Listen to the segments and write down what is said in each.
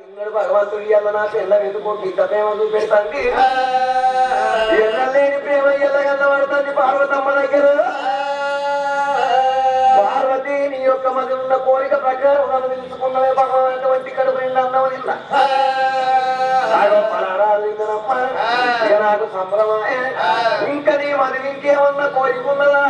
ఇంగడు భగవంతుడి ఇయ్యాల నా పిల్ల వెతుకో ఇంత ప్రేమ చూపెడుతుంది ప్రేమ ఎల్లగన్న పడుతుంది పార్వతమ్మ దగ్గర. పార్వతి నీ యొక్క మధ్య ఉన్న కోరిక ప్రకారం నన్ను తెలుసుకున్నవే భగవాన్ అటువంటి కడుపు అన్నవ నిన్న నాకు సంభ్రమాయే ఇంకా నీ మదిలి ఇంకేమన్నా కోరిక ఉన్నదా?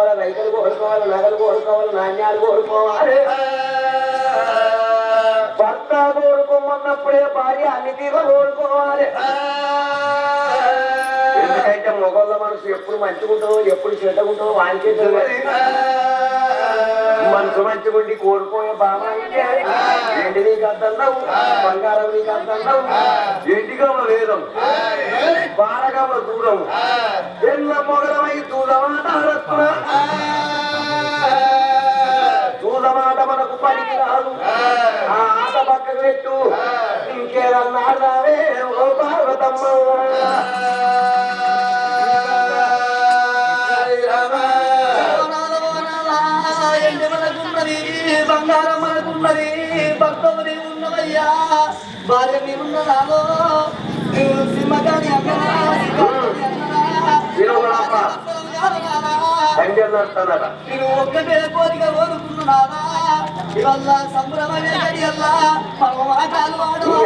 చీరలు రైతులు కోరుకోవాలి నగలు కోరుకోవాలి నాణ్యాలు కోరుకోవాలి భర్త కోరుకోమన్నప్పుడే భార్య అన్ని తీరు కోరుకోవాలి ఎందుకంటే మొగోళ్ళ మనసు ఎప్పుడు మంచిగుంటుందో ఎప్పుడు చెడ్డగుంటుందో వానికే మనసు మంచిగుండి కోరుకోయే బాబా ఏంటి నీకు అద్దన్నావు బంగారం నీకు అద్దన్నావు ఏంటిగా వేదం? బారగమ దూరం. ఎన్న మొగలమై దూరమాట దూరమాట మనకు పనికి రాదు ఆ. ఆట పక్కకు పెట్టు. ఇంకేదన్నా ఆడదావే ఓ పార్వతమ్మ. భార్య సింహగాని తండ్రి అన్నట్టున్నాడ నేను ఒక్కటే కోరిక కోరుకున్నానా ఇవల్ల సంబరమనే మాటలు ఈ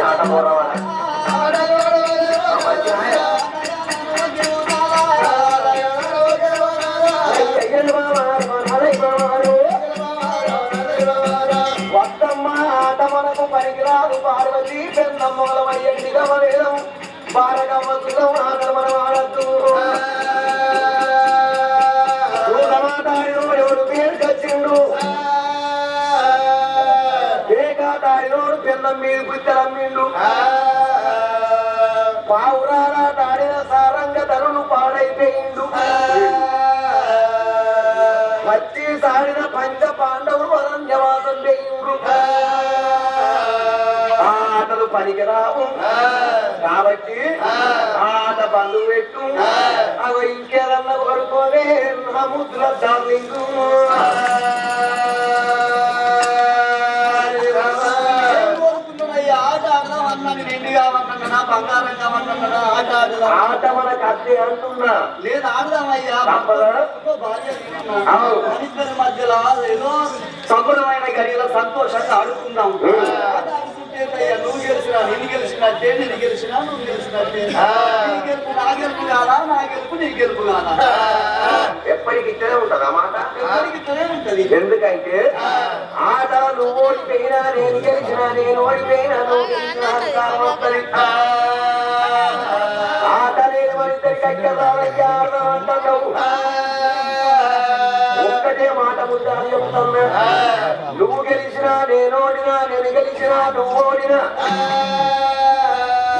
పనికిరాదు పార్వతి పెన్నమ్మల వయ్యండి వేదం. బారగమ్మ సుతం ఆటలు మనం ఆడద్దు. ఎవడు పేరు కచ్చిండు పేకాటాడినోడు పెన్నం మీద పనికిరావు కాబట్టి ఆట బంధు పెట్టు అవి ఇంకేదన్నా కొడుకోవే నా ముద్దుల డార్లింగ్ ఆట మనకు అద్దె అంటున్నా. లేదు ఆడదామయ్యా. మధ్యలో ఏదో సంబరమైన గడిలో సంతోషంగా ఆడుకుందాం. నువ్వు గెలిచినా నేను గెలిచినట్టే నేను గెలిచినా నువ్వు గెలిచినట్టే నీ గెలుపు నా గెలుపు కాదా నా గెలుపు నీ గెలుపు కాదా ఎప్పటికి ఇక్కడే ఉంటది మాట? ఇట్లనే ఉంటది. ఎందుకంటే ఆట నువ్వు ఓడిపోయినా నేను గెలిచినా నేను ఓడిపోయినా నువ్వు గెలిచినా. ఆట లేని అక్కదాలయ్యా అంటున్నావు ఒక్కటే మాట ముద్దాలు చెప్తున్నా నువ్వు గెలిచినా నేను ఓడినా నేను గెలిచినా నువ్వు ఓడినా.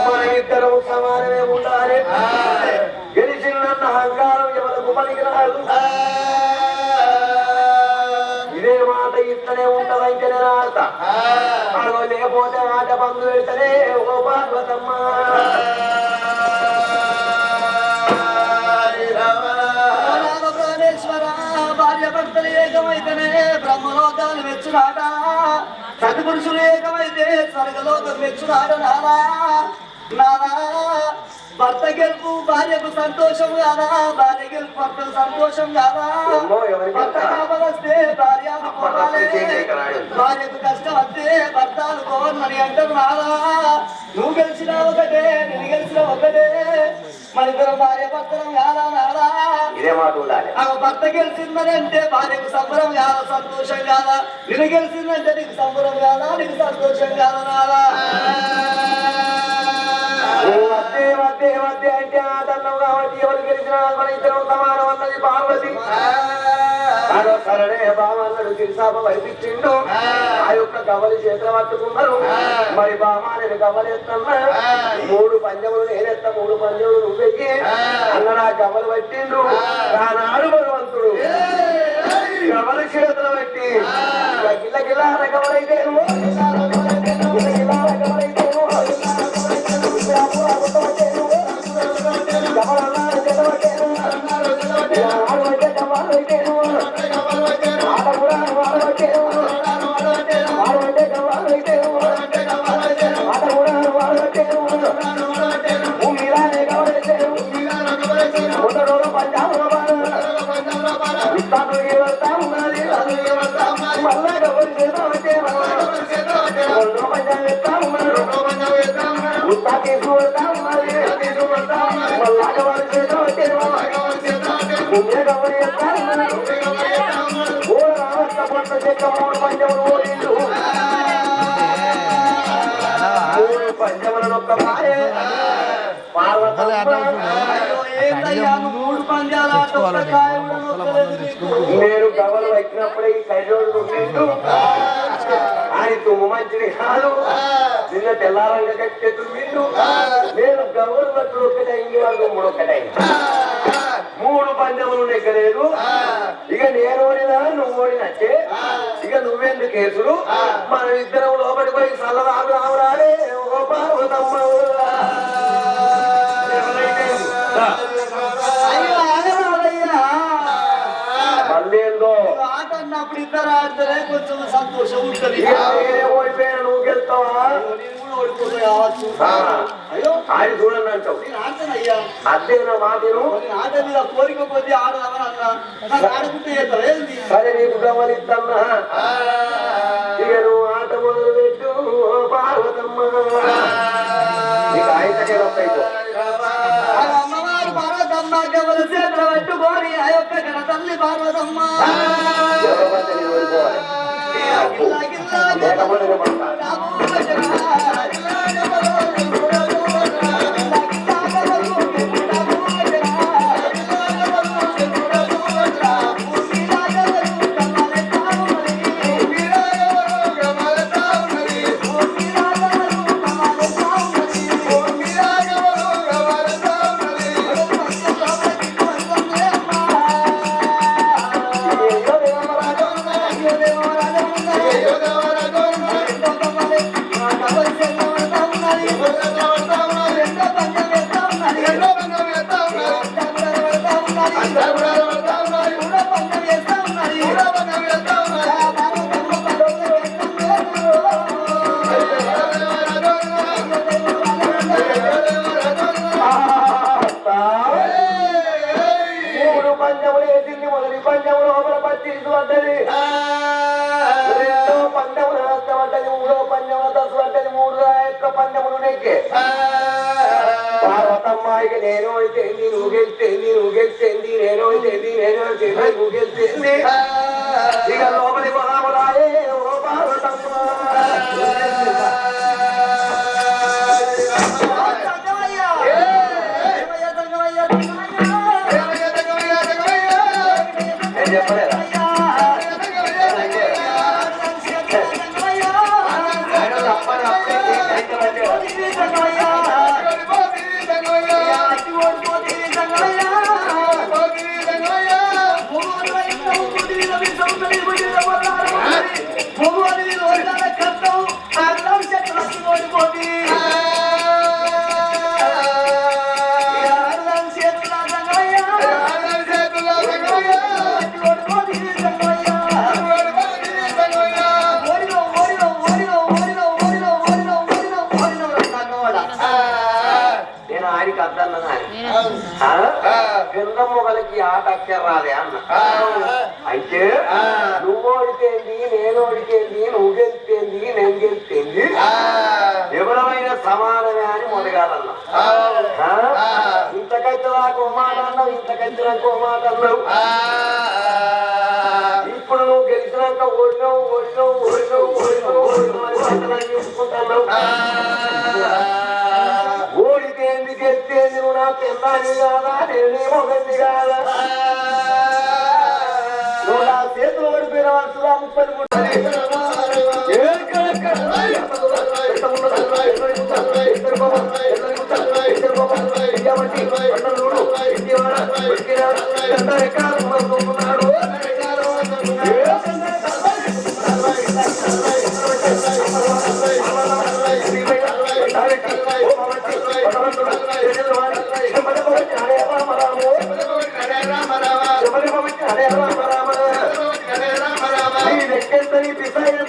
మన ఇద్దరం సమానమే ఉండాలి. గెలిచిందన్న అహంకారం ఎవరికి పనికిరాదు భర్తలు ఏకమైతేనే బ్రహ్మలోకాలు మెచ్చునాట సత్పురుషులు ఏకమైతే స్వర్గలోకం మెచ్చునాట నానా. నానా భర్త గెలుపు భార్యకు సంతోషం కాదా భార్య గెలుపు భర్తకు సంతోషం కాదా భర్త తెలుసా? కావలస్తే భార్య. భార్యకు కష్టం వస్తే భర్త అనుకోవని అంటారు రాదా నువ్వు గెలిచిన ఒకటే నేను గెలిచిన ఒకటే. మన ఇద్దరు భార్య భర్తలం కాదా నాదా ఇదే మాట ఉండాలి. ఆ భర్త గెలిచిందని అంటే భార్యకు సంబరం కాదా సంతోషం కాదా? నేను గెలిచిందంటే నీకు సంబరం కాదా నీకు సంతోషం కాదా నాదా నువ్వు వద్దే వద్దే వద్దే అంటే ఆటన్నావు కాబట్టి ఎవరు గెలిచినా మన ఇద్దరం సమానం అన్నది పార్వతి. సరే బామన్నాడు గిరిసాప వైపించిండు ఆ. యొక్క గవలి చేతులు పట్టుకున్నారు మరి బామ నేను గవలెత్తన్నా మూడు పంజములు నేనెత్త మూడు పంజములు నువ్వెక్కి అన్న నా గవలు పట్టిండు. ఆనాడు భగవంతుడు. గవలి చేతులు పెట్టి. గిల్ల గిల్ల గవలైతే నేను గవలు ఎక్కినప్పుడే ఈ కైరోడు ఆయన తుమ్ము మంచిది కాదు నిన్న తెల్లారంగా కట్టే తుమ్మిండు నేను గవలు పట్టుడు ఒక్కటైంది వాళ్ళు మూడు ఒక్కటైంది మూడు పందెములు నెగ్గలేదు. ఇక నేను ఓడినా నువ్వు ఓడినట్టే ఇక నువ్వెందుకు కేసులు? మన ఇద్దరం లోపలికి పోయి సల్లరాదు రావురాడే ఓ పార్వతమ్మ ఆట అన్నప్పుడు ఇద్దరు ఆడితేనే కొంచెం సంతోషం ఉంటుంది. ఓడిపోయినా నువ్వు నేను కూడా ఓడిపోతే కావచ్చు ఆయన చూడండి అంటావు. నేను ఆడతానయ్యా అదే నా మాటను కోరిక కొద్ది ఆడదామని నాకు. సరే నీకు గమనిద్దమ్మా ఇక నువ్వు ఆట మొదలు పెట్టు పార్వతమ్మ. ఇక ఆయనకే వస్తాయి ఆ అమ్మవారు పార్వతమ్మ చేతులు పట్టుకొని ఆ యొక్క గణ తల్లి పడతా. పాండవులు పంచములు పార్వతమ్మాయికి నేను అయితేంది నువ్వు గెలిచేంది నువ్వు గెలిచేంది నేను అయితేంది నేను అయితేంది నువ్వు గెలిచేంది. ఇక లోపలి పదాములాయే పిల్ల మొగలకి ఆట అక్కర్రాదే అన్న. అయితే నువ్వు ఓడితేంది నేను ఓడితేంది నువ్వు గెలితేంది నేను గెలితేంది? ఎవరమైనా సమానమే అని మొదగాలన్నా ఇంతకైతే నాకు ఓ మాట అన్నావు ఇంతకైతే నాకు ఓ మాట అన్నావు. ఇప్పుడు నువ్వు గెలిచినాక ఓడినావు ఓడినావు ఓడినావు ఓడినావు ఓడినావు అని చూసుకుంటున్నావు నువ్వు నా పెన్నాని కాదా నేనే మొగంది కాదా నువ్వు నా చేతులు ఓడిపోయిన వాళ్ళు ముప్పై ఎక్కేస్తని పిసాయిస్తని baby, baby.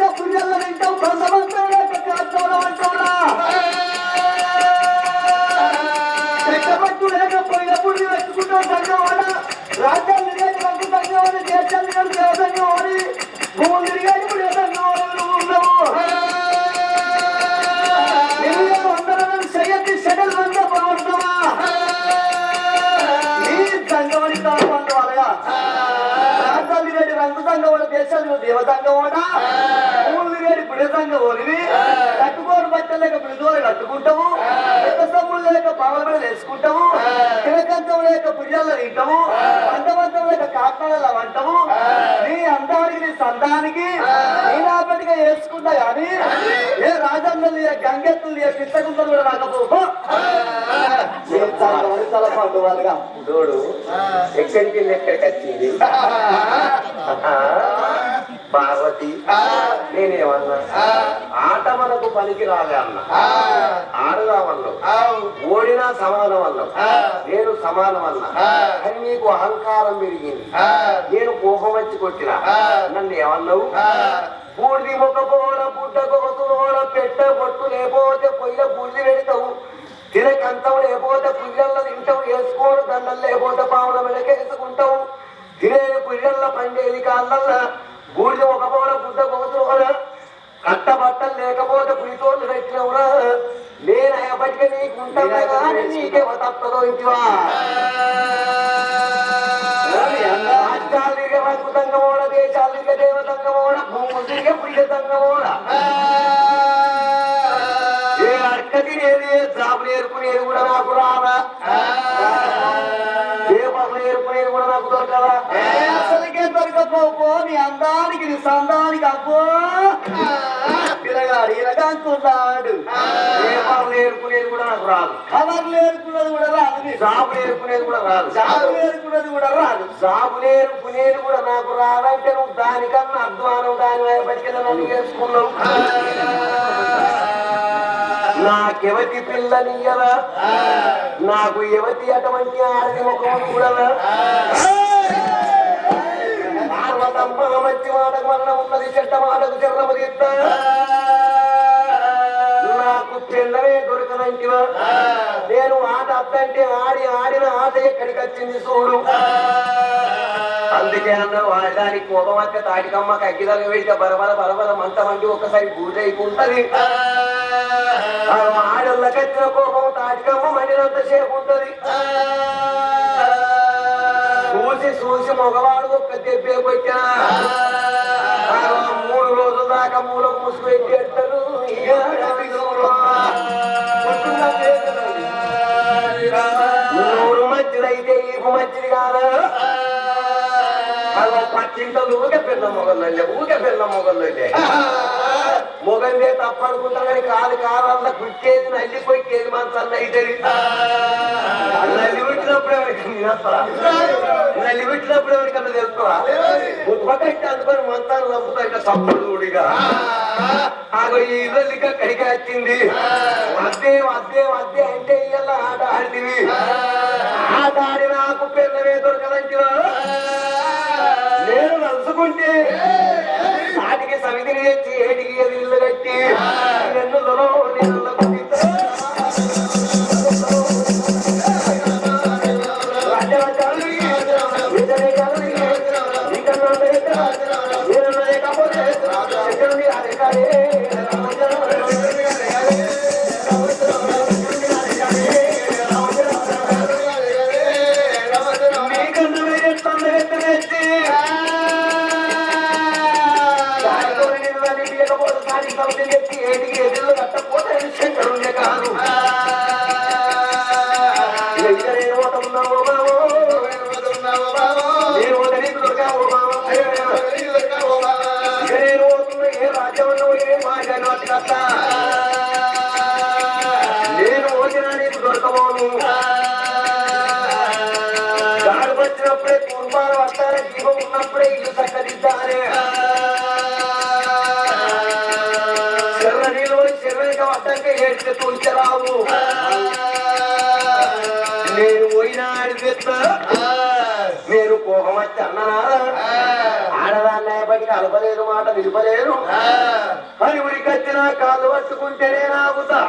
రాజ్యాలు దేవతంగవాడా భూములు తిరిగేది పుణ్య సంగవాడివి కట్టుకోని బట్టలేక పిలిదోని కట్టుకుంటాము పెద్ద సమ్ములు లేక పావల మీద వేసుకుంటాము తినకంతం లేక పుణ్యాల్లో తింటాము వంటవంతం లేక కాకాలలో వంటము నీ అందానికి నీ సందానికి నీ నాపటిగా వేసుకుంటా కానీ ఏ రాజన్నలు ఏ గంగెత్తులు ఏ పిత్తగుంతలు కూడా రాకపో. ఎక్కడికి ఎక్కడికి వచ్చింది? పార్వతి నేనేమన్నా? ఆట మనకు పనికి రాలే అన్న. ఆడదామన్నావు ఓడినా సమానం అన్నావు. నేను సమానం అన్నా. కానీ నీకు అహంకారం పెరిగింది. నేను కోపం వచ్చి కొట్టినా. నన్ను ఏమన్నావు? బూడిది మొక్క పోడ పుట్ట కొడుతునోడ పెట్ట పొట్టు లేకపోతే పొయ్యిల బూడిది పెడతావు. తినకంతం లేకపోతే పుయ్యల్ల తింటావు. వేసుకోడు దండలు లేకపోతే పావుల మెడకేసుకుంటావు తినేది పుయ్యల్ల పండేది కాళ్ళల్లా. బూడిద ఒక పోల పుట్ట కొడుతునోడ కట్ట బట్టలు లేకపోతే పులితోళ్ళు పెట్టినవురా నేను ఎప్పటికీ నీకు ఉంటాను కానీ నీకేమో తప్పదో ఇంటివా. రాష్ట్రాలు తిరిగే ఓడ దేశాలు తిరిగే దేవతంగా ఓడ భూములు తిరిగే పుయ్యతంగా ఓడ ఏ అడక తినేది ఏ జాబు నేర్పునేది కూడా నాకు రాదా? ఏ పనులు నేర్పునేది కూడా నాకు దొరకదా? దొరకపోపో నీ అందానికి నీ సందానికి అబ్బో. పిల్లగాడు ఇరగంటున్నాడు ఏ పనులు కూడా నాకు రాదు. కవర్ లేరుకున్నది కూడా రాదు. నీకు. జాబు నేర్పునేది కూడా రాదు. జాబు లేరుకున్నది కూడా రాదు. జాబు నేర్పునేది కూడా నాకు రాదంటే నువ్వు దానికన్నా అధ్వానం దాని బతికి నన్ను చేసుకున్నావు నాకెవతి పిల్లనియరా నాకు ఎవతి అటువంటి ఆడది ముఖం కూడా మంచి మాటకు మరణం ఉన్నది చెడ్డ మాటకు చెర్రమ తీస్తా నాకు పిల్లవే దొరకన ఆడతానంటివా నేను ఆట అద్దంటే ఆడి ఆడిన ఆట ఎక్కడికి వచ్చింది చూడు. అందుకే అన్న వాడడానికి కోపమక్క తాటికమ్మకి అగ్గిదలు వెళ్తే బరబర బరబర మంట మండి ఒకసారి బూజ అయిపోతుంది ఆడళ్ళకి వచ్చిన కోపం తాటికమ్మ మండినంత సేపు ఉంటది చూసి మగవాడు ఒక్క మూడు రోజుల దాకా మూల ముసుగు పెట్టేస్తారు నూరు మంచిదైతే ఈపు మంచిది కాదా. పక్కింటలు ఊకే పిల్ల మొగల్లో ఊకే పిల్ల మొగల్లో మొగందే తప్పనుకుంటా కానీ కాదు కావాల గుచ్చేది నల్లి కొట్టేది మన అయితే. చేస్తారా ఎవరికి నల్లి ఎవరికన్నా తెలుసుకోరా ఉత్పకట్టి అందుకొని మంతాన్ని నమ్ముతా ఇట్లా తప్పుడు చూడిగా ఈ ఇల్లుగా కడికి వచ్చింది. వద్దే వద్దే వద్దే అంటే ఇవాళ ఆట ఆడితివి ఆట ఆడి నాకు పిల్లవే దొరకదంటివా? నేను నలుసుకుంటే వాటికి సమితిని తెచ్చి ఏటికి అది ఇల్లు కట్టి? ఎన్నులలో లేక, వచ్చినప్పుడే కుర్బాలు వస్తానే జీవం ఉన్నప్పుడే ఇల్లు చక్కదిద్దానే చెర్ర నీళ్ళు చెర్రక వడ్డాక ఏడ్చి తుంచరావు నేను పోయినా అడిగిస్తా నేను కోపం వచ్చి అన్ననా ఆడదాన్ని బట్టి కలపలేదు మాట నిలపలేను అని ఉరికొచ్చిన కాళ్ళు పట్టుకుంటేనే నాగుతా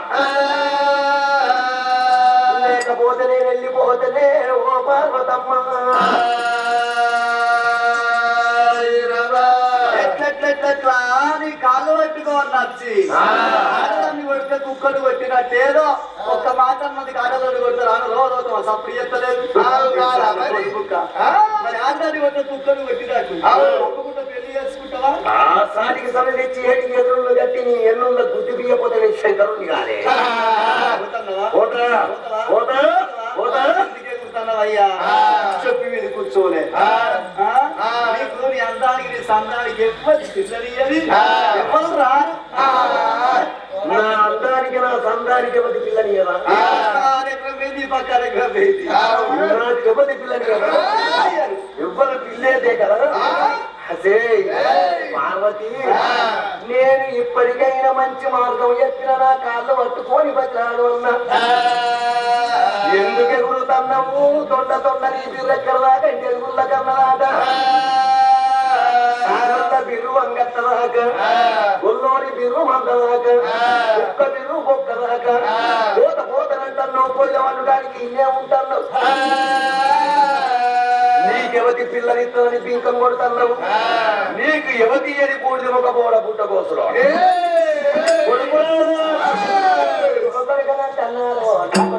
ఓ పార్వతమ్మ ఎట్లెట్లెట్లెట్లా నీ కాళ్ళు పట్టుకోని నచ్చి ఆడదాన్ని కొడితే కుక్కలు కొట్టినట్టేదో ఒక్క మాట అన్నది ఆడదాన్ని కొడతారు. ఆడ రోజు సప్పుడు మరి? ఆడదాన్ని కొట్టే కుక్కలు కొట్టినట్టు. ఒప్పుకుంటే పెళ్ళి చేసుకుంటావా? సాటికి సమధించి ఏటికి ఎదురులు కట్టి నీ ఎన్నుల్లో గుడ్డు బియ్యపోతే శంకరుని పోతున్నావా? పోతా పోతా పోతా. కూర్చున్నావయ్యా. చెప్పి మీద కూర్చోలే? నీకు నీ అందానికి నీ సందానికి ఎవ్వరు పిల్లనియది ఎవ్వరు రారు. నా అందానికి నా సందానికి ఎవరి పిల్లని కదా కార్యక్రమం ఏంది? ఈ పక్క కార్యక్రమం ఏంది? నాకు ఎవరి పిల్లని కదా ఎవ్వరు పిల్లేదే కదా పార్వతి నేను ఇప్పటికైనా మంచి మార్గం ఎత్తిన నా కాళ్ళు పట్టుకొని బతిలాడు అన్నా ఎందుకు ఎగురుతున్నావు దొండ దొండ నీటి దగ్గర దాకా ఎగురుల కన్నదాట బిరు అంగత్త దాకా బిరు మంద ఒక్క బిరు బొక్క పోత పోతనంటున్నావు పొయ్యి వండడానికి ఇల్లే ఉంటాను. నీకెవతి పిల్లనిస్తుందని పింకం కొడుతున్నావు నీకు ఎవతి అని బూడిద ఒక బోడ పుట్ట కోసలో నా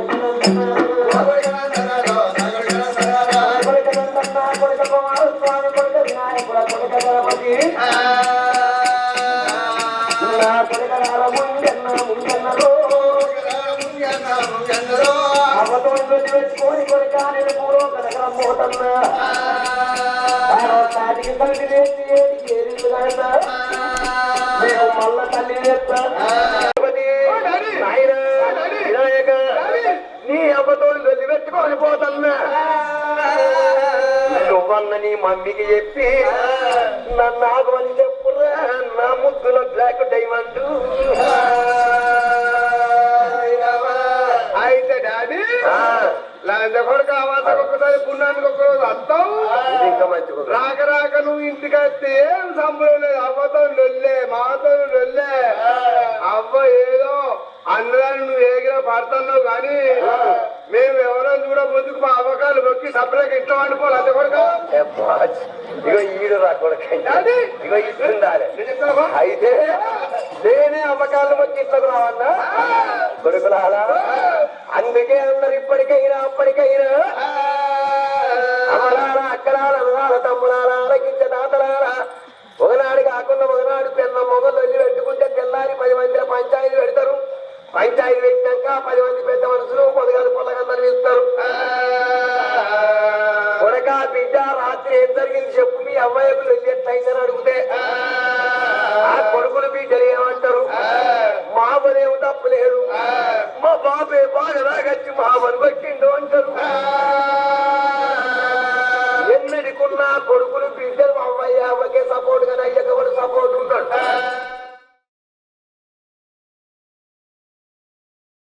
తల్లి వేసి నేను మల్ల తల్లి వేస్తా వినాయక, నీ అబ్బతో వెళ్ళి పెట్టుకొని పోతన్నా నువ్వన్న నీ మమ్మీకి చెప్పి నన్ను ఆగమని చెప్పురా నా ముద్దులో బ్లాక్ ఏం సంభవం లేదు. అవ్వతో లొల్లే మాతో లొల్లే. అవ్వ ఏదో అన్నదాన్ని నువ్వు ఏగిన పడుతున్నావు కానీ మేము ఎవరైనా చూడ ముందుకు మా అవకాశాలు మొక్కి సపరేట్ ఇష్టం అనుకోవాలి అంతే కొడుక? ఇగో ఈడు రా కొడుకు. ఇగో అయితే నేనే అమ్మకాలు వచ్చి ఇట్లకు రావన్నా కొడుకులారా? అందుకే అందరు ఇప్పటికైనా అప్పటికైనా పెట్టినాక పది మంది పెద్ద మనుషులు పొదగారు పొలగందరు ఇస్తారు కొడక బిడ్డ రాత్రి ఏం జరిగింది చెప్పు మీ అడుగు